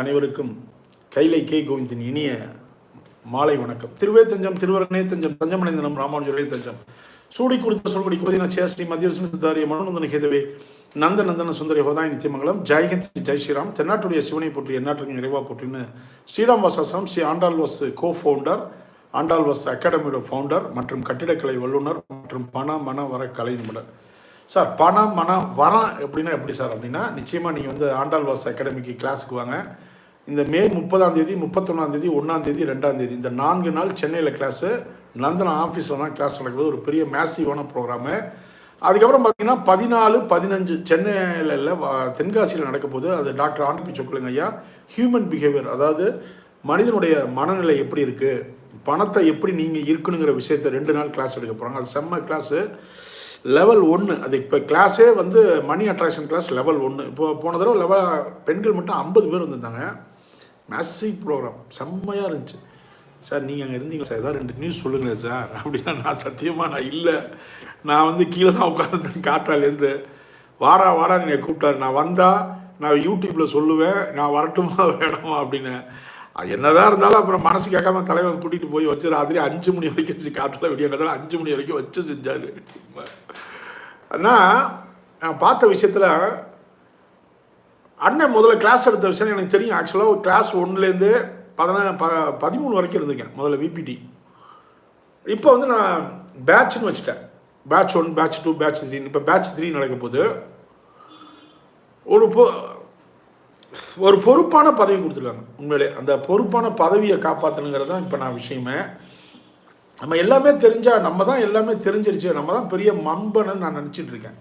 அனைவருக்கும் கைலை கே கோவிந்தின் இனிய மாலை வணக்கம். திருவே தஞ்சம் திருவரணே தஞ்சம் தஞ்சமடைந்தனம் ராமானுஜரே தஞ்சம். சூடி கொடுத்த சொல்படி கோதின சேஷ்டி மத்திய சிந்தாரிய மனோநந்தன ஹேதவே நந்த நந்தன சுந்தரி ஹோதாய் நித்தியமங்கலம் ஜெயஹந்த் ஜெய் ஸ்ரீராம் தென்னாட்டுடைய சிவனை போற்றி எந்நாட்டுக்கு நிறைவா போற்றின்னு ஸ்ரீராம் வாசாசம் ஸ்ரீ ஆண்டாள் வாஸ் கோ ஃபவுண்டர் ஆண்டாள் வாஸ் அகாடமியோட ஃபவுண்டர் மற்றும் கட்டிடக்கலை வல்லுநர் மற்றும் பண மன வர கலை நிபுணர். சார் பணம் மனம் வரம் எப்படின்னா எப்படி சார் அப்படின்னா நிச்சயமாக நீங்கள் வந்து ஆண்டாள் வாஸ் அகாடமிக்கு கிளாஸுக்கு வாங்க. இந்த மே முப்பதாம் தேதி முப்பத்தொன்னாம் தேதி ஒன்றாம் தேதி ரெண்டாம் தேதி இந்த நான்கு நாள் சென்னையில் கிளாஸு நந்தன ஆஃபீஸில் தான் கிளாஸ் நடக்குது. ஒரு பெரிய மேசிவான ப்ரோக்ராமு அதுக்கப்புறம் பார்த்தீங்கன்னா பதினாலு பதினஞ்சு சென்னையில் இல்லை தென்காசியில் நடக்க போகுது. அது டாக்டர் ஆண்டி சொக்கலுங்க ஐயா. ஹியூமன் பிஹேவியர் அதாவது மனிதனுடைய மனநிலை எப்படி இருக்குது பணத்தை எப்படி நீங்கள் இருக்கணுங்கிற விஷயத்தை ரெண்டு நாள் கிளாஸ் எடுக்க போகிறாங்க அது செம்ம கிளாஸு லெவல் ஒன்று அது இப்போ கிளாஸே வந்து மணி அட்ராக்ஷன் கிளாஸ் லெவல் ஒன்று இப்போ போன தடவை லெவல் பெண்கள் மட்டும் ஐம்பது பேர் வந்திருந்தாங்க. மேசிவ் ப்ரோக்ராம் செம்மையாக இருந்துச்சு. சார் நீங்கள் அங்கே இருந்தீங்களா? சார் ஏதாவது ரெண்டு நியூஸ் சொல்லுங்களேன் சார். அப்படின்னா நான் சத்தியமாக நான் இல்லை. நான் வந்து கீழே தான் உட்காந்துருந்தேன் காற்றாலேருந்து வாரா வாரா நீங்கள் கூப்பிட்டாரு. நான் வந்தால் நான் யூடியூப்பில் சொல்லுவேன். நான் வரட்டுமா வேணுமா அப்படின்னு. என்னதான் இருந்தாலும் அப்புறம் மனசு கேட்காம தலைவன் கூட்டிகிட்டு போய் வச்சு ராத்திரி அஞ்சு மணி வரைக்கும் செஞ்சு காற்றுல விடிய அஞ்சு மணி வரைக்கும் வச்சு செஞ்சார். ஆனால் நான் பார்த்த விஷயத்தில் அண்ணன் முதல்ல கிளாஸ் எடுத்த விஷயம் எனக்கு தெரியும். ஆக்சுவலாக கிளாஸ் ஒன்லேருந்து பதினா ப பதிமூணு வரைக்கும் இருந்திருக்கேன் முதல்ல விபிடி இப்போ வந்து நான் பேட்ச்னு வச்சுட்டேன். Batch one batch two batch three இப்போ பேட்ச் த்ரீ நடக்க போகுது. ஒரு பொ ஒரு பொறுப்பான பதவி கொடுத்துருக்காங்க. உண்மையிலே அந்த பொறுப்பான பதவியை காப்பாற்றணுங்கிறது தான் இப்போ நான் விஷயமே. நம்ம எல்லாமே தெரிஞ்சால் நம்ம தான் எல்லாமே தெரிஞ்சிருச்சு. நம்ம தான் பெரிய மம்பன்னு நான் நினச்சிட்டு இருக்கேன்.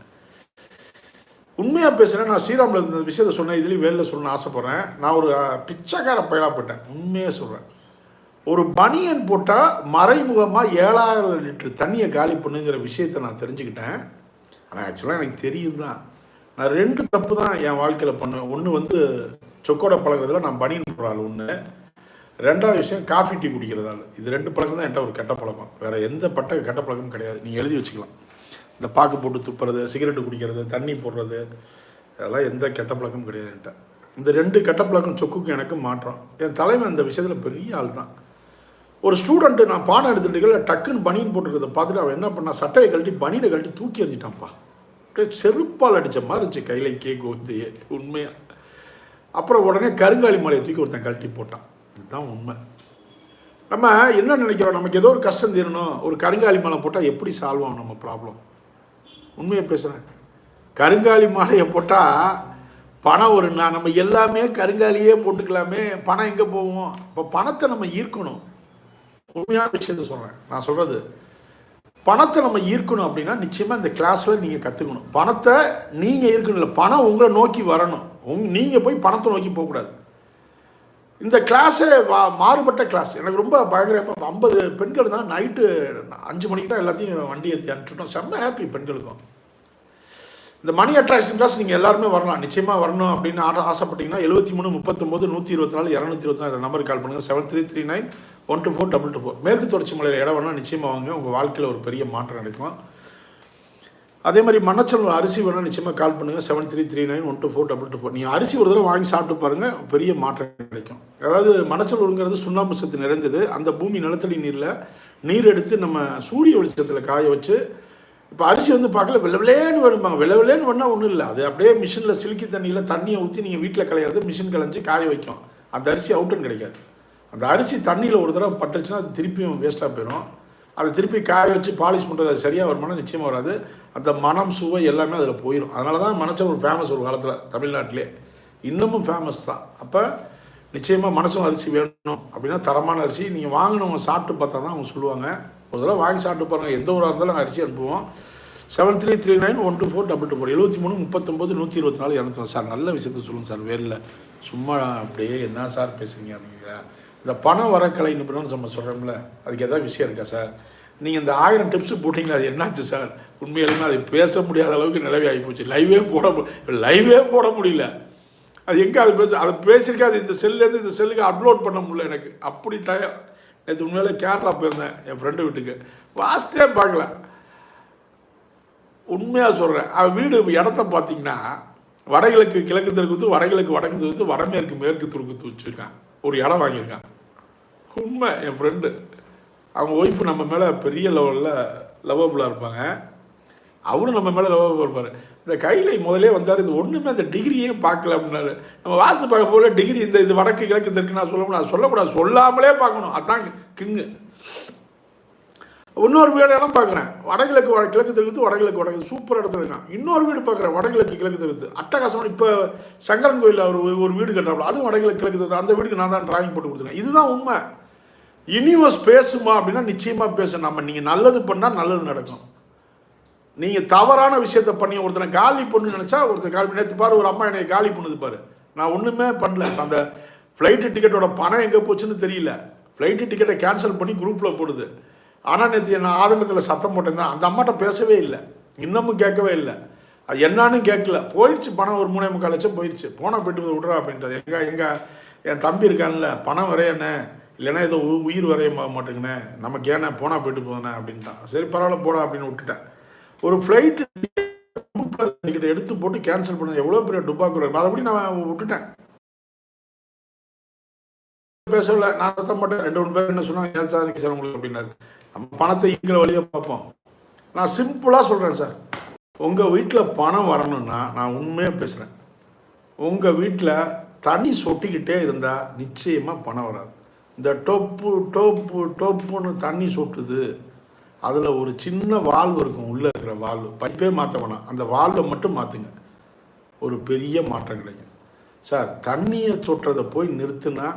உண்மையாக பேசுகிறேன் நான் ஸ்ரீராமில் இந்த விஷயத்த சொன்னேன். இதுலேயும் வேலில் சொல்லணும்னு ஆசைப்பட்றேன். நான் ஒரு பிச்சைக்கார பயலாக போட்டேன் உண்மையாக சொல்கிறேன் ஒரு பனியன் போட்டால் மறைமுகமாக ஏழாயிரம் லிட்டர் தண்ணியை காலி பண்ணுங்கிற விஷயத்தை நான் தெரிஞ்சுக்கிட்டேன். ஆனால் ஆக்சுவலாக எனக்கு தெரியும் தான் நான் ரெண்டு தப்பு தான் என் வாழ்க்கையில் பண்ணுவேன். ஒன்று வந்து சொக்கோட பழகுறதுல நான் பனியன் போடுற ஆள் ஒன்று ரெண்டாவது விஷயம் காஃபி டீ குடிக்கிறதால. இது ரெண்டு பழக்கம் தான் என்கிட்ட ஒரு கெட்ட பழக்கம். வேறு எந்த பட்ட கெட்ட பழக்கமும் கிடையாது. நீங்கள் எழுதி வச்சுக்கலாம். இந்த பாக்கு போட்டு துப்புறது சிகரெட்டு குடிக்கிறது தண்ணி போடுறது அதெல்லாம் எந்த கெட்ட பழக்கமும் கிடையாது என்கிட்ட. இந்த ரெண்டு கெட்ட பழக்கம் சொக்குக்கும் எனக்கும் மாற்றம். என் தலைவன் இந்த விஷயத்தில் பெரிய ஆள் தான். ஒரு ஸ்டூடெண்ட்டு நான் பாடம் எடுத்துகிட்டு டக்குன்னு பனியன் போட்டுருக்கிறத பார்த்துட்டு அவன் என்ன பண்ணா சட்டையை கழட்டி பனியனை கழட்டி தூக்கி எறிஞ்சிட்டான்ப்பா. அப்படியே செருப்பால் அடித்த மாதிரி இருந்துச்சு கையில் கே வந்து உண்மையாக அப்புறம் உடனே கருங்காலி மாலையை தூக்கி ஒருத்தன் கழட்டி போட்டான். இதுதான் உண்மை. நம்ம என்ன நினைக்கிறோம்? நமக்கு ஏதோ ஒரு கஷ்டம் தீரணும். ஒரு கருங்காலி மலை போட்டால் எப்படி சால்வ் ஆகும் நம்ம ப்ராப்ளம் உண்மையை பேசுகிறேன் கருங்காலி மாலையை போட்டால் பணம் ஒரு நான் நம்ம எல்லாமே கருங்காலியே போட்டுக்கலாமே பணம் எங்கே போவோம் இப்போ பணத்தை நம்ம ஈர்க்கணும். உண்மையான விஷயத்த சொல்கிறேன் நான் சொல்கிறது பணத்தை நம்ம ஈர்க்கணும் அப்படின்னா நிச்சயமாக இந்த கிளாஸில் நீங்கள் கற்றுக்கணும் பணத்தை நீங்கள் ஈர்க்கணும் இல்லை பணம் உங்களை நோக்கி வரணும். உங் நீங்கள் போய் பணத்தை நோக்கி போகக்கூடாது. இந்த கிளாஸே மாறுபட்ட கிளாஸ் எனக்கு ரொம்ப பயங்கர இப்போ ஐம்பது பெண்கள் தான் நைட்டு அஞ்சு மணிக்கு தான் எல்லாத்தையும் வண்டி ஏற்றி அனுப்பிச்சுட்டோம். செம்ம ஹாப்பி பெண்களுக்கும். இந்த மணி அட்ராக்ஷன் கிளாஸ் நீங்கள் எல்லாருமே வரலாம். நிச்சயமாக வரணும் அப்படின்னு ஆசைப்பட்டீங்கன்னா எழுபத்தி மூணு முப்பத்தொம்போது நூற்றி இருபத்தி நாலு இரநூத்தி இருபத்தி நாலு நம்பருக்கு கால் பண்ணுங்கள் seven three three nine one two four double two four மேற்கு தொடர்ச்சி மலையில் இடம் வேணால் நிச்சயமாக வாங்க உங்கள் வாழ்க்கையில் ஒரு பெரிய மாற்றம் நடக்கும். அதே மாதிரி மண்ணச்சல் அரிசி வேணால் நிச்சயமாக கால் பண்ணுங்கள் seven three three nine one two four double two four நீங்கள் அரிசி ஒரு தடவை வாங்கி சாப்பிட்டு பாருங்கள் பெரிய மாற்றம் கிடைக்கும். அதாவது மணச்சலூருங்கிறது சுண்ணாம்பு சத்து நிறைந்தது. அந்த பூமி நிலத்தடி நீரில் நீர் எடுத்து நம்ம சூரிய வெளிச்சத்தில் காய வச்சு இப்போ அரிசி வந்து பார்க்கல வெள்ள வெள்ளைன்னு வேணுமாங்க வெள்ளை விளையான்னு வேணால் ஒன்றும் இல்லை. அது அப்படியே மிஷினில் சிலுக்கி தண்ணியில் தண்ணியை ஊற்றி நீங்கள் வீட்டில் கலையிறது மிஷின் கலைஞ்சி காய வைக்கும். அந்த அரிசி அவுட்டுன்னு கிடைக்காது. அந்த அரிசி தண்ணியில் ஒரு தடவை பட்டுச்சுன்னா அது திருப்பியும் வேஸ்ட்டாக போயிடும் அதை திருப்பி காய வச்சு பாலிஷ் பண்ணுறது அது சரியாக வருமானம் நிச்சயமாக வராது. அந்த மனம் சுவை எல்லாமே அதில் போயிடும் அதனால தான் மனச்சல் ஒரு ஃபேமஸ் ஒரு காலத்தில் தமிழ்நாட்டிலே. இன்னமும் ஃபேமஸ் தான். அப்போ நிச்சயமாக மனசும் அரிசி வேணும் அப்படின்னா தரமான அரிசி. நீங்கள் வாங்கினவங்க சாப்பிட்டு பார்த்தா தான் அவங்க சொல்லுவாங்க. ஒரு தடவை வாங்கி சாப்பிட்டு பாருங்கள் எந்த ஊராக இருந்தாலும் அரிசி அனுப்புவோம். Seven three three nine one two four double two four எழுபத்தி மூணு முப்பத்தொம்போது நூற்றி இருபத்தி நாலு இரநூத்தி சார் நல்ல விஷயத்த சொல்லுங்கள் சார். வேரில் சும்மா அப்படியே என்ன சார் பேசுகிறீங்க அப்படிங்களா இந்த பணம் வர கலை நிபுணர்னு நம்ம சொல்கிறோம்ல அதுக்கு ஏதாவது விஷயம் இருக்கா சார்? நீங்கள் இந்த ஆயிரம் டிப்ஸ் போட்டிங்களா அது என்னாச்சு சார்? உண்மையிலுமே அது பேச முடியாத அளவுக்கு நிலவி ஆகிப்போச்சு லைவே போட லைவே போட முடியல. அது எங்கே அது பேச அதை பேசியிருக்கா அது இந்த செல்லேருந்து இந்த செல்லுக்கு அப்லோட் பண்ண முடியல எனக்கு. அப்படி டய நேற்று உண்மையில கேரளா போயிருந்தேன் என் ஃப்ரெண்டு வீட்டுக்கு. வாஸ்தே பார்க்கல. உண்மையாக சொல்கிறேன் அவன் வீடு இடத்த பார்த்தீங்கன்னா வடகிழக்கு கிழக்கு தெற்கு வடகிழக்கு வடக்கு தெற்கு வடமேற்கு மேற்கு துருக்கு வச்சுருக்கான். ஒரு இடம் வாங்கியிருக்கான். உண்மை என் ஃப்ரெண்டு அவங்க ஒய்ஃபு நம்ம மேலே பெரிய லெவலில் லவ்வபுளாக இருப்பாங்க. அவரும் நம்ம மேலே லவ் இருப்பார். இந்த கையில் முதலே வந்தார் இது ஒன்றுமே அந்த டிகிரியே பார்க்கல அப்படின்னாரு. நம்ம வாசு பார்க்க போல டிகிரி இந்த இது வடக்கு கிழக்கு தெற்கு நான் சொல்ல முடியாது சொல்லக்கூடாது. சொல்லாமலே பார்க்கணும். அதுதான் கிங்கு. இன்னொரு வீடு இடம் பார்க்குறேன். வடகிழக்கு வட கிழக்கு தெற்கு வடகிழக்கு வடக்கு சூப்பர் இடத்துல இருக்கான் இன்னொரு வீடு பார்க்குறேன். வடகிழக்கு கிழக்கு தெற்கு. அட்டகாசம். இப்போ சங்கரன் கோயிலில் அவர் ஒரு வீடு கட்டுறாப்புல அதுவும் வடகிழக்கு கிழக்கு தெற்கு. அந்த வீடுக்கு நான் தான் டிராயிங் போட்டு கொடுத்துருக்கேன். இதுதான் உண்மை. யூனிவர்ஸ் பேசுமா அப்படின்னா நிச்சயமாக பேசும் நம்ம நீங்கள் நல்லது பண்ணால் நல்லது நடக்கும். நீங்கள் தவறான விஷயத்த பண்ணி ஒருத்தனை காலி பண்ணு நினச்சா ஒருத்தர் காலி நேற்று பாரு ஒரு அம்மா என்னை காலி பண்ணுது பாரு. நான் ஒன்றுமே பண்ணல. அந்த ஃப்ளைட்டு டிக்கெட்டோட பணம் எங்கே போச்சுன்னு தெரியல. ஃப்ளைட்டு டிக்கெட்டை கேன்சல் பண்ணி குரூப்பில் போடுது. ஆனால் நேற்று நான் ஆதங்கத்தில் சத்தம் போட்டேன் தான். அந்த அம்மாட்ட பேசவே இல்லை. இன்னமும் கேட்கவே இல்லை. அது என்னான்னு கேட்கல. போயிடுச்சு. பணம் ஒரு மூணே முக்கால் லட்சம் போயிடுச்சு. போனால் போயிட்டு விட்றா அப்படின்றது எங்கள் எங்கள் என் தம்பி இருக்கான்ல. பணம் வரையண்ணே இல்லைன்னா ஏதோ உ- உயிர் வரைய மா- மாட்டேங்கண்ணே நமக்கு ஏண்ணே போனால் போயிட்டு போதுண்ணே அப்படின்ட்டான். சரி பரவாயில்ல போடா அப்படின்னு விட்டுட்டேன். ஒரு ஃப்ளைட்டு டிக்கெட் எடுத்து போட்டு கேன்சல் பண்ணது எவ்வளோ பெரிய டுபாக்கு அதை கூட நான் விட்டுட்டேன். பேசல நான் சத்தம் போட்டேன். ரெண்டு மூணு பேர் என்ன சொன்னாங்க? ஏன் சார் சார் உங்களுக்கு அப்படின்னாரு. நம்ம பணத்தை ஈக்கிற வழியை பார்ப்போம். நான் சிம்பிளாக சொல்கிறேன் சார். உங்கள் வீட்டில் பணம் வரணும்னா நான் உண்மையாக பேசுகிறேன் உங்கள் வீட்டில் தண்ணி சொட்டிக்கிட்டே இருந்தால் நிச்சயமாக பணம் வராது. இந்த டொப்பு டொப்பு டொப்புன்னு தண்ணி சொட்டுது. அதில் ஒரு சின்ன வால்வு இருக்கும் உள்ளே இருக்கிற வால்வு பைப்பே மாற்ற வேணாம். அந்த வால்வை மட்டும் மாற்றுங்க ஒரு பெரிய மாற்றம் கிடைக்கும். சார் தண்ணியை சொட்டுறதை போய் நிறுத்துனா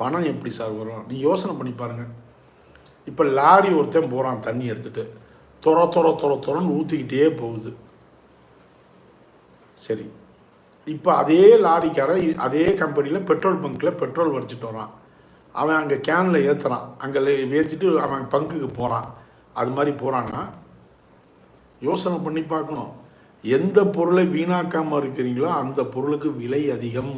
பணம் எப்படி சார் வரும்? நீ யோசனை பண்ணி பாருங்கள் இப்போ லாரி ஒருத்தன் போகிறான் தண்ணி எடுத்துகிட்டு தொர தொர தொர துறன்னு ஊற்றிக்கிட்டே போகுது. சரி. இப்போ அதே லாரிக்காரன் அதே கம்பெனியில் பெட்ரோல் பங்க்கில் பெட்ரோல் வடிச்சிட்டு வரான். அவன் அங்கே கேனில் ஏற்றுறான் அங்கே ஏற்றிட்டு அவன் பங்குக்கு போகிறான் அது மாதிரி போகிறான்னா யோசனை பண்ணி பார்க்கணும். எந்த பொருளை வீணாக்காமல் இருக்கிறீங்களோ அந்த பொருளுக்கு விலை அதிகம்.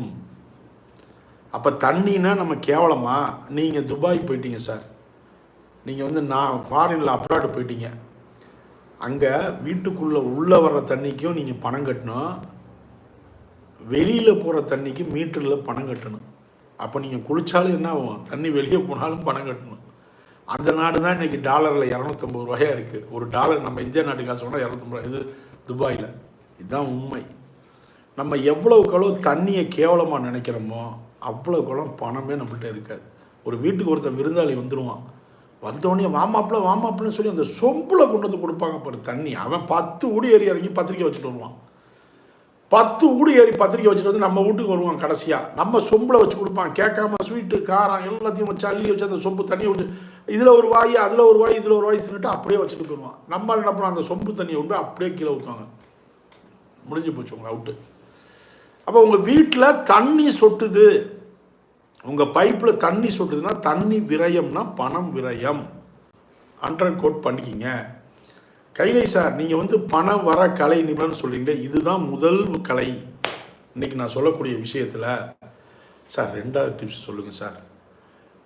அப்போ தண்ணினா நம்ம கேவலமா? நீங்கள் துபாய் போயிட்டீங்க சார். நீங்கள் வந்து நான் ஃபாரினில் அப்ராடு போயிட்டீங்க. அங்கே வீட்டுக்குள்ளே உள்ளே வர்ற தண்ணிக்கும் நீங்கள் பணம் கட்டணும். வெளியில் போகிற தண்ணிக்கு மீட்டரில் பணம் கட்டணும். அப்போ நீங்கள் குளிச்சாலும் என்ன ஆகும்? தண்ணி வெளியே போனாலும் பணம் கட்டணும். அந்த நாடு தான் இன்றைக்கி டாலரில் இரநூத்தம்பது ரூபாயா இருக்குது ஒரு டாலர் நம்ம இந்திய நாட்டு காசு வேணால் இரநூத்தம்பது ரூபாய். இது துபாயில். இதுதான் உண்மை. நம்ம எவ்வளவுக்கு தண்ணியை கேவலமாக நினைக்கிறோமோ அவ்வளோக்கு பணமே நம்மள்கிட்ட இருக்காது. ஒரு வீட்டுக்கு ஒருத்தன் விருந்தாளி வந்துடுவான் வந்தோடனே வாமாப்பில் வாமாப்பிள்னு சொல்லி அந்த சொம்பில் கொண்டு வந்து கொடுப்பாங்க பாரு தண்ணி. அவன் பத்து ஊடி ஏறி இறங்கி பத்திரிக்கை வச்சுட்டு வருவான். பத்து ஊடி ஏறி பத்திரிக்கை வச்சுட்டு வந்து நம்ம வீட்டுக்கு வருவான் கடைசியாக நம்ம சொம்பில் வச்சு கொடுப்பான். கேட்காம ஸ்வீட்டு காரம் எல்லாத்தையும் வச்சு அள்ளி வச்சு அந்த சொம்பு தண்ணியை வச்சு இதில் ஒரு வாய் அதில் ஒரு வாய் இதில் ஒரு வாய் தின்னுட்டு அப்படியே வச்சுட்டு போயிடுவான். நம்ம என்ன பண்ணுவோம் அந்த சொம்பு தண்ணியை கொண்டு அப்படியே கீழே ஊற்றுவாங்க முடிஞ்சு போச்சு உங்களை அவுட்டு அப்போ உங்கள் வீட்டில் தண்ணி சொட்டுது. உங்கள் பைப்பில் தண்ணி சொட்டுதுன்னா தண்ணி விரயம்னா பணம் விரயம். அண்டர் கோட் பண்ணிக்கிங்க. கைலை சார் நீங்கள் வந்து பணம் வர கலை நிபுணர்னு சொல்றீங்களே இதுதான் முதல் கலை. இன்றைக்கி நான் சொல்லக்கூடிய விஷயத்தில் சார் ரெண்டாவது டிப்ஸ் சொல்லுங்கள் சார்.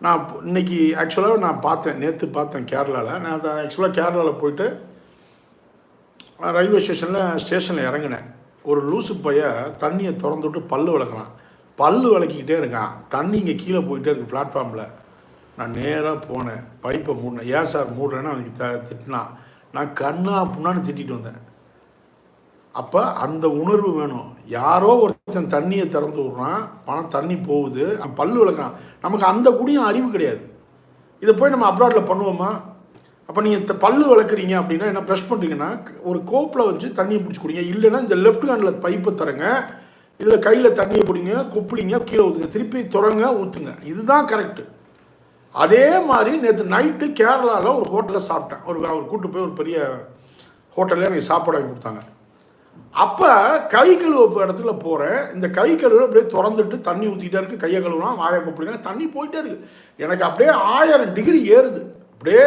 நான் இன்னைக்கு ஆக்சுவலாக நான் பார்த்தேன் நேற்று பார்த்தேன் கேரளாவில் நான் அதை ஆக்சுவலாக கேரளாவில் போயிட்டு ரயில்வே ஸ்டேஷனில் ஸ்டேஷனில் இறங்கினேன். ஒரு லூசு பைய தண்ணியை திறந்து விட்டு பல்லு விளக்குறான். பல்லு விளக்கிக்கிட்டே இருக்கான். தண்ணி இங்கே கீழே போயிட்டே இருக்கு பிளாட்ஃபார்மில் நான் நேராக போனேன். பைப்பை மூடினேன். ஏன் சார் மூடுறேன்னு அவனுக்கு த திட்டினான். நான் கண்ணா புண்ணான்னு திட்டிட்டு வந்தேன். அப்போ அந்த உணர்வு வேணும். யாரோ ஒருத்தன் தண்ணியை திறந்து விட்றான் பணம் தண்ணி போகுது பல் பல்லு விளக்குறான். நமக்கு அந்த குடியும் அறிவு கிடையாது. இதை போய் நம்ம அப்ராடில் பண்ணுவோமா? அப்போ நீங்கள் பல்லு விளக்குறீங்க அப்படின்னா என்ன ப்ரெஷ் பண்ணுறீங்கன்னா ஒரு கோப்பில் வச்சு தண்ணியை பிடிச்சி கொடுங்க. இல்லைன்னா இந்த லெஃப்ட் ஹேண்டில் பைப்பை தரங்க இதில் கையில் தண்ணியை பிடிங்க கொப்பிளிங்க கீழே ஊற்றுங்க திருப்பி துறங்க ஊற்றுங்க இதுதான் கரெக்டு அதே மாதிரி நேற்று நைட்டு கேரளாவில் ஒரு ஹோட்டலில் சாப்பிட்டேன். ஒரு அவர் கூட்டு போய் ஒரு பெரிய ஹோட்டலில் எனக்கு சாப்பாடு வாங்கி கொடுத்தாங்க. அப்போ கை கழுவ இடத்துல போகிறேன் இந்த கை கழுவு அப்படியே திறந்துட்டு தண்ணி ஊற்றிக்கிட்டே இருக்குது கையை கழுவுனா வாயை கூப்பிடுங்க. தண்ணி போயிட்டே இருக்குது எனக்கு அப்படியே ஆயிரம் டிகிரி ஏறுது. அப்படியே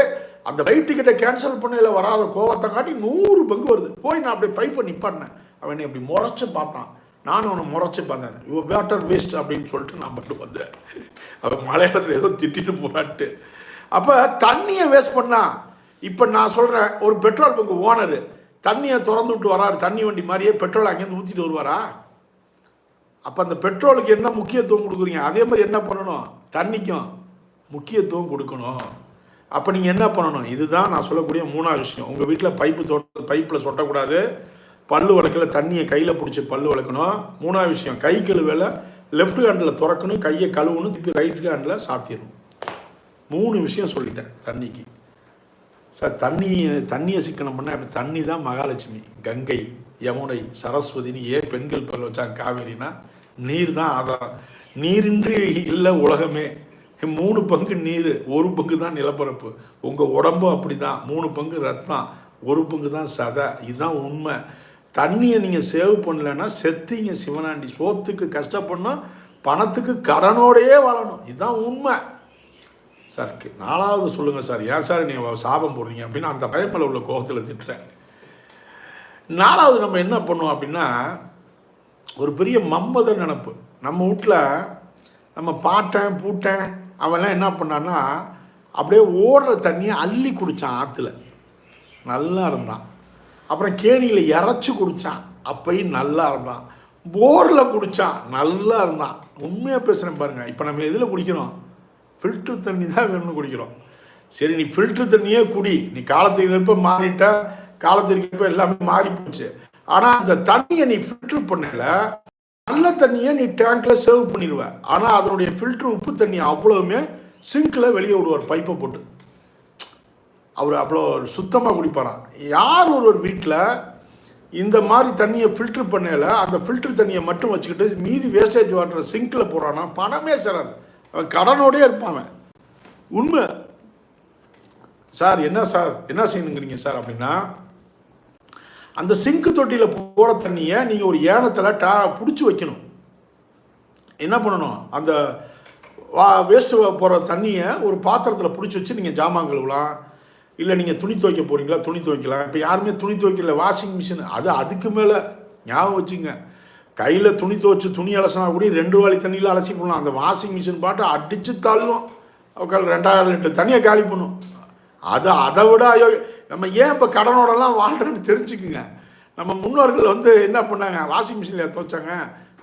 அந்த ஃப்ளைட் டிக்கெட்டை கேன்சல் பண்ணையில் வராத கோவத்தை காட்டி நூறு பங்கு வருது. போய் நான் அப்படியே பைப்பை நிப்பாட்டினேன். அவன் என்னை அப்படி முறைச்சு பார்த்தான். நானும் அவனை முறைச்சி பார்த்தேன். யோ வாட்டர் வேஸ்ட் அப்படின்னு சொல்லிட்டு நான் மட்டும் வந்தேன். அவன் மலையாளத்தில் ஏதோ திட்டிட்டு போனான்ட்டு அப்போ தண்ணியை வேஸ்ட் பண்ணா இப்போ நான் சொல்கிறேன் ஒரு பெட்ரோல் பங்கு ஓனரு தண்ணியை திறந்து விட்டு வராரு தண்ணி வண்டி மாதிரியே பெட்ரோல் அங்கேருந்து ஊற்றிட்டு வருவாரா? அப்போ அந்த பெட்ரோலுக்கு என்ன முக்கியத்துவம் கொடுக்குறீங்க? அதே மாதிரி என்ன பண்ணணும்? தண்ணிக்கும் முக்கியத்துவம் கொடுக்கணும். அப்போ நீங்கள் என்ன பண்ணணும்? இதுதான் நான் சொல்லக்கூடிய மூணாவது விஷயம். உங்கள் வீட்டில் பைப்பு தோட்ட பைப்பில் சொட்டக்கூடாது. பல்லு வளர்க்கல தண்ணியை கையில் பிடிச்சி பல்லு வளர்க்கணும். மூணாவது விஷயம் கை கழுவேல லெஃப்ட் ஹேண்டில் திறக்கணும் கையை கழுவணும் திருப்பி ரைட் ஹேண்டில் சாத்திடணும் மூணு விஷயம் சொல்லிட்டேன் தண்ணிக்கு. சார் தண்ணி தண்ணியை சிக்கனம் பண்ணால் இப்போ தண்ணி தான் மகாலட்சுமி. கங்கை யமுனை சரஸ்வதினு ஏன் பெண்கள் பேர் வச்சாங்க காவேரினா நீர் தான் ஆதாரம். நீரின்றி இல்லை உலகமே. மூணு பங்கு நீர் ஒரு பங்கு தான் நிலப்பரப்பு. உங்கள் உடம்பும் அப்படி தான் மூணு பங்கு ரத்தம் ஒரு பங்கு தான் சதை. இதுதான் உண்மை. தண்ணியை நீங்கள் சேவ் பண்ணலைன்னா செத்தீங்க சிவனாண்டி. சோத்துக்கு கஷ்டப்படணும் பணத்துக்கு கடனோடையே வாழணும். இதுதான் உண்மை. சார் நாலாவது சொல்லுங்கள் சார். ஏன் சார் நீங்கள் சாபம் போடுறீங்க அப்படின்னு அந்த பயப்பில் உள்ள கோபத்தில் திட்டுறேன். நாலாவது நம்ம என்ன பண்ணுவோம் அப்படின்னா ஒரு பெரிய மம்மத நினப்பு. நம்ம வீட்டில் நம்ம பாட்டன் பூட்டன் அவன்லாம் என்ன பண்ணான்னா அப்படியே ஓடுற தண்ணியை அள்ளி குடித்தான் ஆற்றுல நல்லா இருந்தான். அப்புறம் கேணியில் இறச்சி குடித்தான் அப்பையும் நல்லா இருந்தான். போரில் குடித்தான் நல்லா இருந்தான். உண்மையாக பேசுகிறேன் பாருங்கள் இப்போ நம்ம எதில் குடிக்கிறோம்? ஃபில்ட்ரு தண்ணி தான் வேணும்னு குடிக்கிறோம். சரி நீ ஃபில்ட்ரு தண்ணியே குடி. நீ காலத்துக்கு ஏற்ப மாறிட்ட. காலத்திற்கு ஏற்ப எல்லாமே மாறி போச்சு. ஆனால் அந்த தண்ணியை நீ ஃபில்ட்ரு பண்ணல. நல்ல தண்ணியை நீ டேங்க்ல சேவ் பண்ணிடுவ. ஆனால் அதனுடைய ஃபில்ட்ரு உப்பு தண்ணி அவ்வளவுமே சிங்கில் வெளியே விடுவார். பைப்பை போட்டு. அவர் அவ்வளோ சுத்தமாக குடிப்பாராம். யார் ஒருவர் வீட்டில் இந்த மாதிரி தண்ணியை ஃபில்ட்ரு பண்ணல அந்த ஃபில்ட்ரு தண்ணியை மட்டும் வச்சுக்கிட்டு மீதி வேஸ்டேஜ் வாட்டரை சிங்கில் போடுறான்னா பணமே சேராது அவன் கடனோடயே இருப்பான் அவன். உண்மை. சார் என்ன சார் என்ன செய்யணுங்கிறீங்க சார் அப்படின்னா அந்த சிங்க் தொட்டியில் போகிற தண்ணியை நீங்கள் ஒரு ஏனத்தில் டா பிடிச்சி வைக்கணும். என்ன பண்ணணும்? அந்த வா வேஸ்ட்டு போகிற தண்ணியை ஒரு பாத்திரத்தில் பிடிச்சி வச்சு நீங்கள் ஜாமான் கழுவலாம். இல்லை நீங்கள் துணி துவைக்க போகிறீங்களா துணி துவைக்கலாம். இப்போ யாருமே துணி துவைக்கல. வாஷிங் மிஷின் அது அதுக்கு மேலே ஞாபகம் வச்சுங்க. கையில் துணி துவைச்சு துணி அலசினா கூட ரெண்டு வாளி தண்ணியில் அலசி போடலாம். அந்த வாஷிங் மிஷின் பாட்டு அடித்து தள்ளும். ரெண்டாயிரம் லிட்டர் தண்ணியை காலி பண்ணும். அது அதை விட ஐயோ நம்ம ஏன் இப்போ கடனோடலாம் வாழ்கிறேன்னு தெரிஞ்சுக்குங்க. நம்ம முன்னோர்கள் வந்து என்ன பண்ணாங்க? வாஷிங் மிஷினில் துவைச்சாங்க.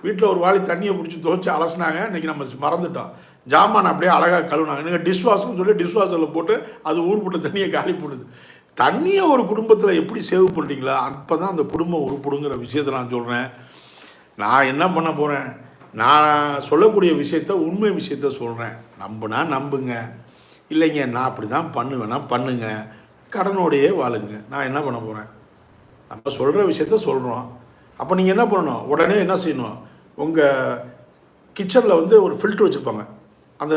வீட்டில் ஒரு வாளி தண்ணியை பிடிச்சி துவைச்சி அலசினாங்க. இன்றைக்கி நம்ம மறந்துட்டோம். ஜாமான் அப்படியே அழகாக கழுவுனாங்க. நீங்கள் டிஷ்வாஷர்னு சொல்லி டிஷ்வாஷரில் போட்டு அது ஊர்பட்ட தண்ணியை காலி பண்ணுது தண்ணியை ஒரு குடும்பத்தில் எப்படி சேவ் பண்ணுறீங்களோ அப்போ தான் அந்த குடும்பம் உருப்படுங்கிற விஷயத்தை நான் சொல்கிறேன் நான் என்ன பண்ண போகிறேன் நான் சொல்லக்கூடிய விஷயத்த உண்மை விஷயத்த சொல்கிறேன் நம்புனா நம்புங்க. இல்லைங்க நான் அப்படி தான் பண்ணுவேன்னா பண்ணுங்க. கடனோடையே வாழுங்க. நான் என்ன பண்ண போகிறேன் நம்ம சொல்கிற விஷயத்த சொல்கிறோம் அப்போ நீங்கள் என்ன பண்ணணும்? உடனே என்ன செய்யணும்? உங்கள் கிச்சனில் வந்து ஒரு ஃபில்ட்ரு வச்சுருப்பாங்க. அந்த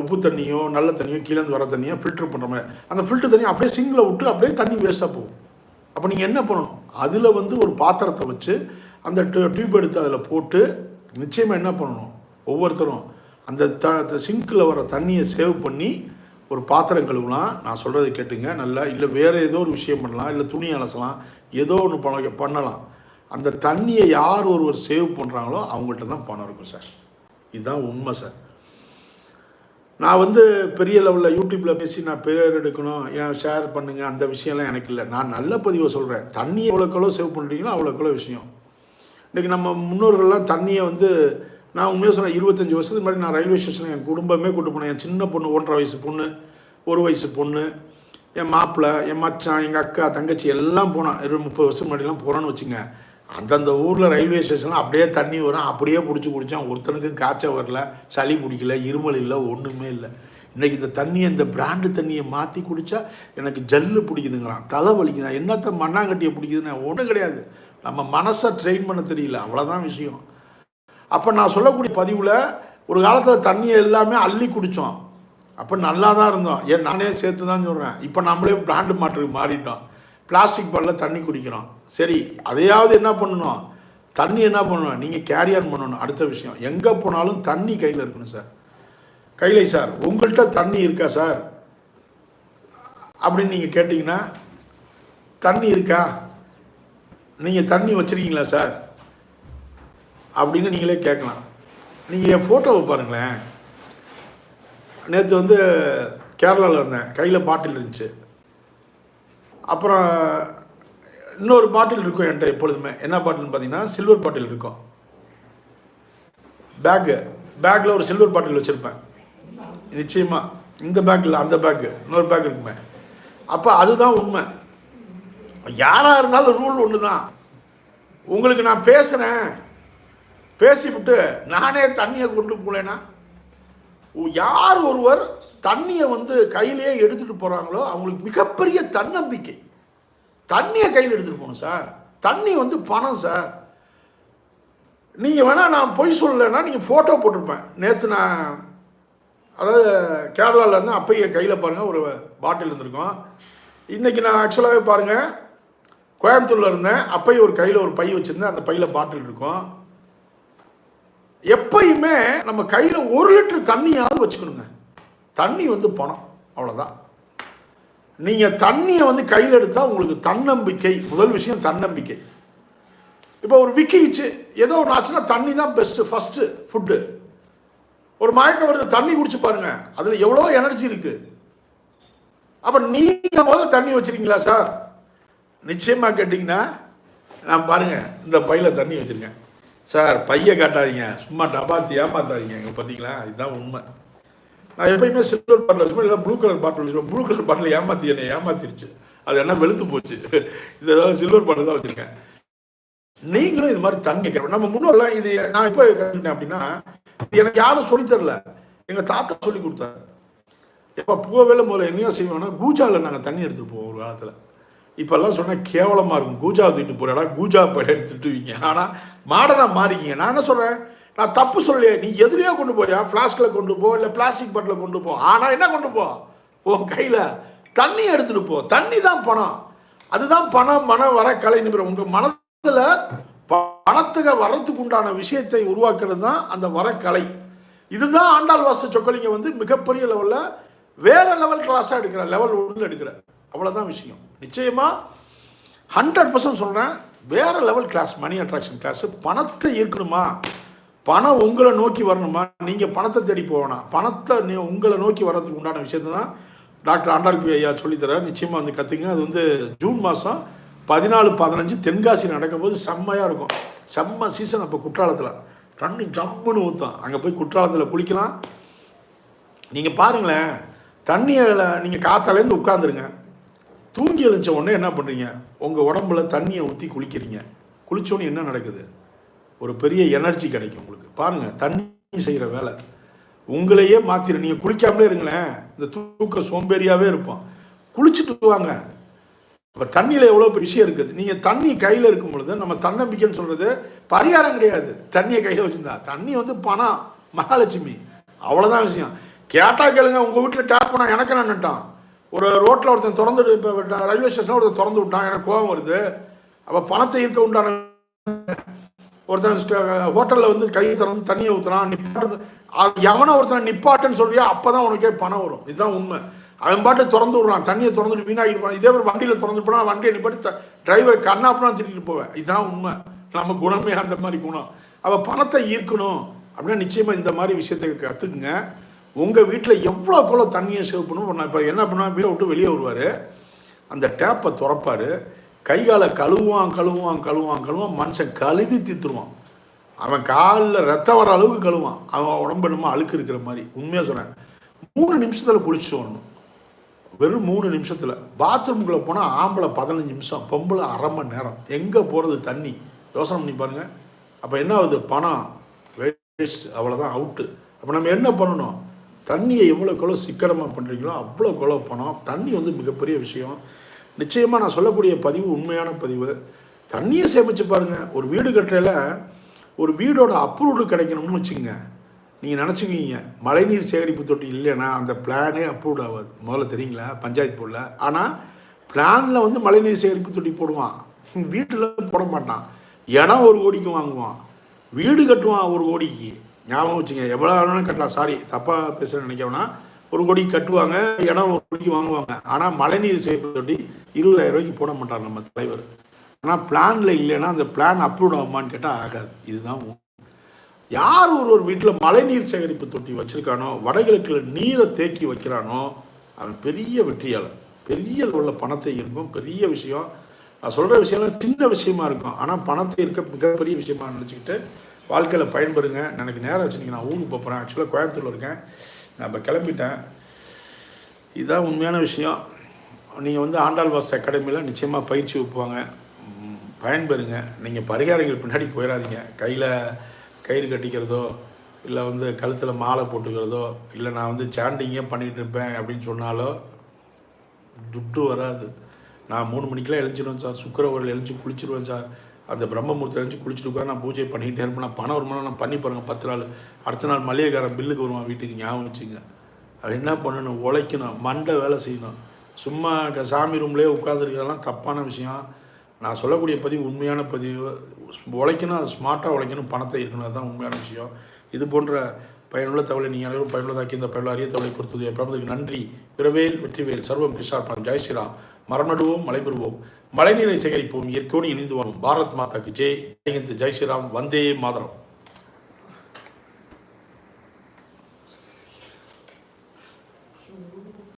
உப்பு தண்ணியோ நல்ல தண்ணியோ கீழேருந்து வர தண்ணியோ ஃபில்ட்ரு பண்ணுற மாதிரி. அந்த ஃபில்ட்ரு தண்ணி அப்படியே சிங்கில் விட்டு அப்படியே தண்ணி வேஸ்ட்டாக போகும். அப்போ நீங்கள் என்ன பண்ணணும்? அதில் வந்து ஒரு பாத்திரத்தை வச்சு அந்த டியூப் எடுத்து அதில் போட்டு நிச்சயமாக என்ன பண்ணணும்? ஒவ்வொருத்தரும் அந்த த சிங்கில் வர தண்ணியை சேவ் பண்ணி ஒரு பாத்திரம் கழுவலாம். நான் சொல்கிறத கேட்டுங்க. நல்லா இல்லை வேறு ஏதோ ஒரு விஷயம் பண்ணலாம். இல்லை துணி அலசலாம். ஏதோ ஒன்று பண்ண பண்ணலாம். அந்த தண்ணியை யார் ஒருவர் சேவ் பண்ணுறாங்களோ அவங்கள்ட்ட தான் பணம் இருக்கும் சார் இதுதான் உண்மை சார் நான் வந்து பெரிய லெவலில் யூடியூப்பில் பேசி நான் பேர் எடுக்கணும் ஏன் ஷேர் பண்ணுங்கள் அந்த விஷயம்லாம் எனக்கு இல்லை. நான் நல்ல பதிவை சொல்கிறேன் தண்ணியை எவ்வளோக்களோ சேவ் பண்ணுறீங்களோ அவ்வளோக்களோ விஷயம். இன்றைக்கி நம்ம முன்னோர்கள்லாம் தண்ணியை வந்து நான் உண்மையாக சொன்னேன் இருபத்தஞ்சி வருஷத்துக்கு முன்னாடி நான் ரயில்வே ஸ்டேஷனில் என் குடும்பமே கூட்டு போனேன். என் சின்ன பொண்ணு ஒன்றரை வயசு பொண்ணு ஒரு வயசு பொண்ணு என் மாப்பிள்ளை என் மச்சான் எங்கள் அக்கா தங்கச்சி எல்லாம் போனான். இருபது முப்பது வருஷம் முன்னாடிலாம் போகிறோன்னு வச்சுங்க. அந்தந்த ஊரில் ரயில்வே ஸ்டேஷனில் அப்படியே தண்ணி வரும். அப்படியே பிடிச்சி குடித்தான் ஒருத்தனுக்கு காய்ச்சல் வரல சளி பிடிக்கல இருமல் இல்லை ஒன்றுமே இல்லை. இன்றைக்கி இந்த தண்ணியை இந்த பிராண்டு தண்ணியை மாற்றி குடித்தா எனக்கு ஜல்லு பிடிக்குதுங்களாம் தலை வலிக்குதான் என்னத்த மண்ணாங்கட்டியை பிடிக்குதுன்னு ஒன்றும் கிடையாது. நம்ம மனசை ட்ரெயின் பண்ண தெரியல அவ்வளோதான் விஷயம். அப்போ நான் சொல்லக்கூடிய பதிவில் ஒரு காலத்தில் தண்ணியை எல்லாமே அள்ளி குடித்தோம் அப்போ நல்லா தான் இருந்தோம். ஏன் நானே சேர்த்து தான் சொல்கிறேன் இப்போ நம்மளே பிராண்டு மாற்றுக்கு மாறிட்டோம். பிளாஸ்டிக் பாட்டில் தண்ணி குடிக்கிறோம். சரி அதையாவது என்ன பண்ணணும்? தண்ணி என்ன பண்ணணும்? நீங்கள் கேரி ஆன் பண்ணணும். அடுத்த விஷயம் எங்கே போனாலும் தண்ணி கையில் இருக்கணும் சார் கைலை சார் உங்கள்கிட்ட தண்ணி இருக்கா சார் அப்படின்னு நீங்கள் கேட்டிங்கன்னா தண்ணி இருக்கா? நீங்கள் தண்ணி வச்சுருக்கீங்களா சார் அப்படின்னு நீங்களே கேட்கலாம். நீங்கள் என் ஃபோட்டோவை பாருங்களேன். நேற்று வந்து கேரளாவில் இருந்தேன். கையில் பாட்டில் இருந்துச்சு. அப்புறம் இன்னொரு பாட்டில் இருக்கும் என்கிட்ட எப்பொழுதுமே. என்ன பாட்டில்னு பார்த்தீங்கன்னா சில்வர் பாட்டில் இருக்கும். பேக்கு பேக்கில் ஒரு சில்வர் பாட்டில் வச்சுருப்பேன். நிச்சயமாக இந்த பேக் இல்லை அந்த பேக்கு இன்னொரு பேக் இருக்குமே. அப்போ அதுதான் உண்மை. யாராக இருந்தாலும் ரூல் ஒன்று தான் உங்களுக்கு நான் பேசுகிறேன் பேசிவிட்டு நானே தண்ணியை கொண்டு போலேன்னா யார் ஒருவர் தண்ணியை வந்து கையிலேயே எடுத்துகிட்டு போகிறாங்களோ அவங்களுக்கு மிகப்பெரிய தன்னம்பிக்கை. தண்ணியை கையில் எடுத்துகிட்டு போகணும் சார் தண்ணி வந்து பணம் சார் நீங்கள் வேணால் நான் பொய் சொல்லலைன்னா நீங்கள் ஃபோட்டோ போட்டிருப்பேன். நேற்று நான் அதாவது கேரளாவில் இருந்து அப்பைய கையில் பாருங்கள் ஒரு பாட்டில் இருந்திருக்கும். இன்றைக்கி நான் ஆக்சுவலாகவே பாருங்கள் கோயம்புத்தூரில் இருந்தேன். அப்பையும் ஒரு கையில் ஒரு பை வச்சுருந்தேன். அந்த பையில் பாட்டில் இருக்கும். எப்பயுமே நம்ம கையில் ஒரு லிட்டர் தண்ணியாவது வச்சுக்கணுங்க. தண்ணி வந்து பணம் அவ்வளோதான் நீங்கள் தண்ணியை வந்து கையில் எடுத்தால் உங்களுக்கு தன்னம்பிக்கை முதல் விஷயம் தன்னம்பிக்கை. இப்போ ஒரு விக்கிச்சு ஏதோ ஒன்று ஆச்சுன்னா தண்ணி தான் பெஸ்ட்டு ஃபஸ்ட்டு ஃபுட்டு ஒரு மயக்கம் வருது தண்ணி குடிச்சு பாருங்க அதில் எவ்வளோ எனர்ஜி இருக்குது அப்போ நீங்கள் முதல்ல தண்ணி வச்சுருக்கீங்களா சார் நிச்சயமாக கேட்டிங்கன்னா நான் பாருங்கள் இந்த பையில் தண்ணி வச்சுருக்கேன். சார் பைய காட்டாதீங்க சும்மா டபாத்தி ஏமாத்தாதீங்க இங்கே பார்த்தீங்களா இதுதான் உண்மை. நான் எப்பயுமே சில்வர் பாட்டில் வச்சுப்பேன் இல்லை ப்ளூ கலர் பாட்டில் வச்சுப்பேன் ப்ளூ கலர் பாட்டில் ஏமாத்தி என்னை ஏமாத்திருச்சு. அது என்ன வெளுத்து போச்சு. இது ஏதாவது சில்வர் பாட்டில் தான் வச்சுருக்கேன். நீங்களும் இது மாதிரி தங்க நம்ம முன்னோர்லாம் இது நான் எப்போ கற்றுக்கிட்டேன் அப்படின்னா இது எனக்கு யாரும் சொல்லித்தரல எங்கள் தாத்தா சொல்லி கொடுத்தாரு. எப்போ பூவேல முதல்ல என்னையா செய்வோம்னா கூஜாவில் நாங்கள் தண்ணி எடுத்துகிட்டு போவோம் ஒரு காலத்தில். இப்போல்லாம் சொன்னால் கேவலமாக இருக்கும். கூஜா தூக்கிட்டு போகிறாடா கூஜா போய் எடுத்துட்டுவீங்க ஆனால் மாடனாக மாறிக்கிங்க. நான் என்ன சொல்கிறேன் நான் தப்பு சொல்லையே நீ எதுலேயோ கொண்டு போயா ஃப்ளாஸ்கில் கொண்டு போ இல்லை பிளாஸ்டிக் பாட்டில் கொண்டு போ. ஆனால் என்ன கொண்டு போ? உன் கையில் தண்ணி எடுத்துகிட்டு போ. தண்ணி தான் பணம். அதுதான் பணம் மனம் வர கலை நிபுணம் உங்கள் மனதில் பணத்துக்கு வரத்துக்கு உண்டான விஷயத்தை உருவாக்குறது தான் அந்த வரக்கலை இதுதான் ஆண்டாள் வாச சொக்கலிங்க வந்து மிகப்பெரிய லெவலில் வேற லெவல் கிளாஸாக எடுக்கிற லெவல் ஒன்றில் எடுக்கிற. அவ்வளோதான் விஷயம். நிச்சயமாக ஹண்ட்ரட் பர்சன்ட் சொல்கிறேன் வேற level class money attraction class பணத்தை ஈர்க்கணுமா? பணம் உங்களை நோக்கி வரணுமா? நீங்கள் பணத்தை தேடி போகணும் பணத்தை நீ உங்களை நோக்கி வர்றதுக்கு உண்டான விஷயத்தை தான் டாக்டர் ஆண்டாள் பி ஐயா சொல்லித்தரேன் நிச்சயமாக வந்து கற்றுங்க அது வந்து ஜூன் மாதம் பதினாலு பதினஞ்சு தென்காசி நடக்கும்போது செம்மையாக இருக்கும். செம்ம சீசன் அப்போ குற்றாலத்தில். தண்ணி ஜம்முன்னு ஊற்றும் அங்கே போய் குற்றாலத்தில் குளிக்கலாம். நீங்கள் பாருங்களேன் தண்ணியில் நீங்கள் காத்தாலேருந்து உட்காந்துருங்க தூங்கி எழுந்த உடனே என்ன பண்ணுறீங்க உங்கள் உடம்புல தண்ணியை ஊற்றி குளிக்கிறீங்க. குளித்தோன்னே என்ன நடக்குது? ஒரு பெரிய எனர்ஜி கிடைக்கும் உங்களுக்கு. பாருங்கள் தண்ணி செய்கிற வேலை. உங்களையே மாற்றிடும் நீங்கள் குளிக்காமலே இருங்களேன். இந்த தூக்க சோம்பேறியாகவே இருப்போம் குளிச்சுட்டு வாங்க. இப்போ தண்ணியில் எவ்வளோ விஷயம் இருக்குது? நீங்கள் தண்ணி கையில் இருக்கும் பொழுது நம்ம தன்னம்பிக்கைன்னு சொல்கிறது பரிகாரம் கிடையாது. தண்ணியை கையில் வச்சுருந்தா. தண்ணி வந்து பணம் மகாலட்சுமி. அவ்வளோதான் விஷயம். கேட்டால் கேளுங்க உங்கள் வீட்டில் டேப் பண்ணால் எனக்கு நின்றுட்டான் ஒரு ரோட்டில் ஒருத்தன் திறந்துட்டு இப்போ ரயில்வே ஸ்டேஷனில் ஒருத்தன் திறந்து விட்டான். எனக்கு கோபம் வருது. அப்போ பணத்தை ஈர்க்க உண்டான ஒருத்தன் ஹோட்டலில் வந்து கை திறந்து தண்ணியை ஊற்றுறான் நிப்பாட்டு எவனை ஒருத்தனை நிப்பாட்டுன்னு சொல்றியா அப்போ தான் உனக்கே பணம் வரும். இதுதான் உண்மை. அவன் பாட்டு திறந்து விட்றான் தண்ணியை திறந்துட்டு வீணாகிட்டு போனான் இதே மாதிரி வண்டியில் திறந்து போனால் வண்டியை நிப்பாட்டி டிரைவர் கண்ணாப்புனா திட்டிட்டு போவேன். இதுதான் உண்மை. நம்ம குணமே அந்த மாதிரி குணம். அப்போ பணத்தை ஈர்க்கணும் அப்படின்னா நிச்சயமாக இந்த மாதிரி விஷயத்தை கற்றுக்குங்க உங்கள் வீட்டில் எவ்வளோ எவ்வளோ தண்ணியை சேவ் பண்ணணும் இப்போ என்ன பண்ணுவேன் வீட்டை விட்டு வெளியே வருவார். அந்த டேப்பை திறப்பார். கை காலை கழுவுவான் கழுவுவான் கழுவுவான் கழுவான் மனுஷன் கழுவி தீத்துருவான் அவன் காலில் ரத்தம் வர அளவுக்கு கழுவான் அவன் உடம்பு என்னமோ அழுக்கு இருக்கிற மாதிரி. உண்மையாக சொன்னேன் மூணு நிமிஷத்தில் குளிச்சுட்டு வரணும். வெறும் மூணு நிமிஷத்தில். பாத்ரூம்குள்ளே போனால் ஆம்பளை பதினஞ்சு நிமிஷம் பொம்பளை அரை மணி நேரம். எங்கே போகிறது தண்ணி? யோசனை பண்ணி பாருங்கள் அப்போ என்ன ஆகுது? பணம் வேஸ்ட் அவ்வளோதான் அவுட்டு அப்போ நம்ம என்ன பண்ணணும்? தண்ணியை எவ்வளோ எவ்வளோ சிக்கனமாக பண்ணுறீங்களோ அவ்வளோ எவ்வளோ பணம். தண்ணி வந்து மிகப்பெரிய விஷயம். நிச்சயமாக நான் சொல்லக்கூடிய பதிவு உண்மையான பதிவு. தண்ணியை சேமித்து பாருங்கள் ஒரு வீடு கட்டுறதுல ஒரு வீடோட அப்ரூவ்டு கிடைக்கணும்னு வச்சுக்கோங்க. நீங்கள் நினச்சிக்கிங்க மழைநீர் சேகரிப்பு தொட்டி இல்லைன்னா அந்த பிளானே அப்ரூவ்ட் ஆகாது. முதல்ல தெரியுங்களா? பஞ்சாயத்து போடல ஆனால் பிளானில் வந்து மழைநீர் சேகரிப்பு தொட்டி போடுவான். வீட்டில் போட மாட்டான். இடம் ஒரு கோடிக்கு வாங்குவான். வீடு கட்டுவான் ஒரு கோடிக்கு. ஞாபகம் வச்சுங்க எவ்வளோ வேணாலும் கட்டலாம். சாரி தப்பாக பேசுகிறேன் நினைக்கவனா ஒரு கோடி கட்டுவாங்க இடம் ஒரு கோடிக்கு வாங்குவாங்க. ஆனால் மழைநீர் சேகரிப்பு தொட்டி இருபதாயிரம் ரூபாய்க்கு போட மாட்டார் நம்ம தலைவர். ஆனால் பிளானில் இல்லைன்னா அந்த பிளான் அப்ரூவ் ஆகுமான்னு கேட்டால் ஆகாது. இதுதான் யார் ஒரு ஒரு வீட்டில் மழைநீர் சேகரிப்பு தொட்டி வச்சுருக்கானோ வடகிழக்கில் நீரை தேக்கி வைக்கிறானோ அவன் பெரிய வெற்றியாளர். பெரிய லெவலில் பணத்தை இருக்கும் பெரிய விஷயம். நான் சொல்கிற விஷயம்லாம் சின்ன விஷயமா இருக்கும். ஆனால் பணத்தை இருக்க மிகப்பெரிய விஷயமா நினச்சிக்கிட்டு வாழ்க்கையில் பயன்பெறுங்க எனக்கு நேரம் வச்சுருங்க நான் ஊருக்கு போகிறேன் ஆக்சுவலாக கோயம்புத்தூரில் இருக்கேன். நான் இப்போ கிளம்பிட்டேன். இதுதான் உண்மையான விஷயம். நீங்கள் வந்து ஆண்டாள் வாஸ் அகாடமியில் நிச்சயமாக பயிற்சி வைப்பாங்க. பயன்பெறுங்க. நீங்கள் பரிகாரங்கள் பின்னாடி போயிடாதீங்க. கையில் கயிறு கட்டிக்கிறதோ இல்லை வந்து கழுத்தில் மாலை போட்டுக்கிறதோ இல்லை நான் வந்து சாண்டிங்கே பண்ணிகிட்டு இருப்பேன் அப்படின்னு சொன்னாலோ துட்டு வராது. நான் மூணு மணிக்கெலாம் எழுஞ்சிடுவேன் சார். சுக்கரவரில் எழுஞ்சி குளிச்சிடுவேன் சார். அந்த பிரம்மமூர்த்தி நினச்சி குளிச்சுட்டு உட்காந்து நான் பூஜை பண்ணிக்கிட்டே இருப்பேன். நான் பணம் வருமானம் நான் பண்ணி பாருங்கள் பத்து நாள். அடுத்த நாள் மளிகைக்காரன் பில்லுக்கு வருவான் வீட்டுக்கு ஞாபகம் வச்சுங்க. அவன் என்ன பண்ணணும்? உழைக்கணும் மண்டை வேலை செய்யணும். சும்மா க- சாமி ரூம்லேயே உட்காந்துருக்கிறதெல்லாம் தப்பான விஷயம். நான் சொல்லக்கூடிய பதிவு உண்மையான பதிவு. உழைக்கணும் அது ஸ்மார்ட்டாக உழைக்கணும் பணத்தை இருக்கணும் அதுதான் உண்மையான விஷயம். இது போன்ற பயனுள்ள தகவலை நீங்கள் அனைவரும் பயனுள்ளதாக்கி இந்த பயனுள்ள அரிய தகவலை கொடுத்தது. பிரபலத்துக்கு நன்றி. விரவேல் வெற்றிவேல் சர்வம் கிருஷ்ணார்பணம் ஜெய் ஸ்ரீராம். மரம் நடுவோம் மழை பெறுவோம் மழைநீரை சேகரிப்போம். இயற்கையோடு இணைந்து வரும் பாரத் மாதாக்கு. ஜெய். ஜெய் ஸ்ரீராம். வந்தே மாதரம்.